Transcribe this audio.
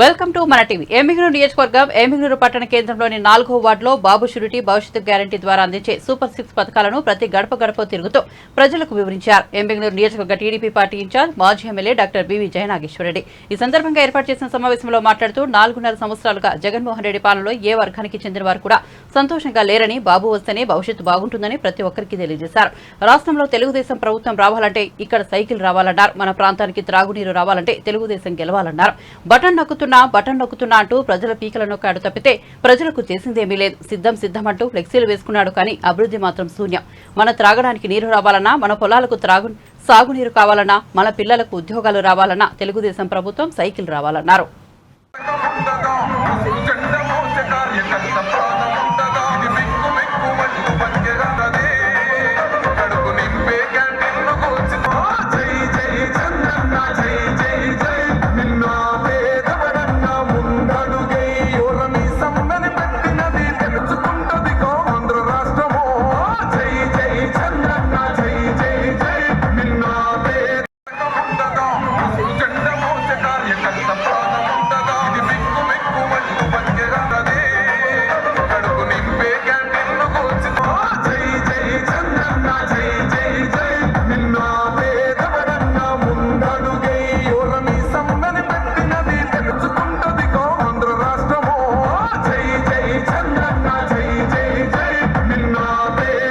Welcome to మన TV. Yemmiganur నియోజకవర్గం ఏమిగ్నూరు పట్టణ కేంద్రంలోని నాలుగో వార్డులో బాబు షురిటీ భవిష్యత్తు గ్యారంటీ ద్వారా అందించే సూపర్ సిక్స్ పథకాలను ప్రతి గడప గడప తిరుగుతూ ప్రజలకు వివరించారు. ఏమిగ్నూరు నియోజకవర్గ టీడీపీ పార్టీ ఇన్ఛార్జ్ మాజీ ఎమ్మెల్యే డాక్టర్ బివి జయనాగేశ్వరరెడ్డి. ఈ సందర్భంగా ఏర్పాటు చేసిన సమావేశంలో మాట్లాడుతూ నాలుగున్నర సంవత్సరాలుగా జగన్మోహన్ రెడ్డి పాలనలో ఏ వర్గానికి చెందిన వారు కూడా సంతోషంగా లేరని బాబు వస్తేనే భవిష్యత్తు బాగుంటుందని ప్రతి ఒక్కరికి తెలియజేశారు. రాష్ట్రంలో తెలుగుదేశం ప్రభుత్వం రావాలంటే ఇక్కడ సైకిల్ రావాలన్నారు. మన ప్రాంతానికి త్రాగునీరు రావాలంటే తెలుగుదేశం గెలవాలన్నారు. బటన్ నొక్కుతున్నా బటన్ నొక్కుతున్నా అంటూ ప్రజల పీకల నొక్కాడు తప్పితే ప్రజలకు చేసిందేమీ లేదు. సిద్ధం సిద్ధం అంటూ ఫ్లెక్సీలు వేసుకున్నాడు కానీ అభివృద్ధి మాత్రం శూన్యం. మన త్రాగడానికి నీరు రావాలన్నా మన పొలాలకు త్రాగు సాగునీరు కావాలన్నా మన పిల్లలకు ఉద్యోగాలు రావాలన్నా తెలుగుదేశం ప్రభుత్వం సైకిల్ రావాలన్నారు.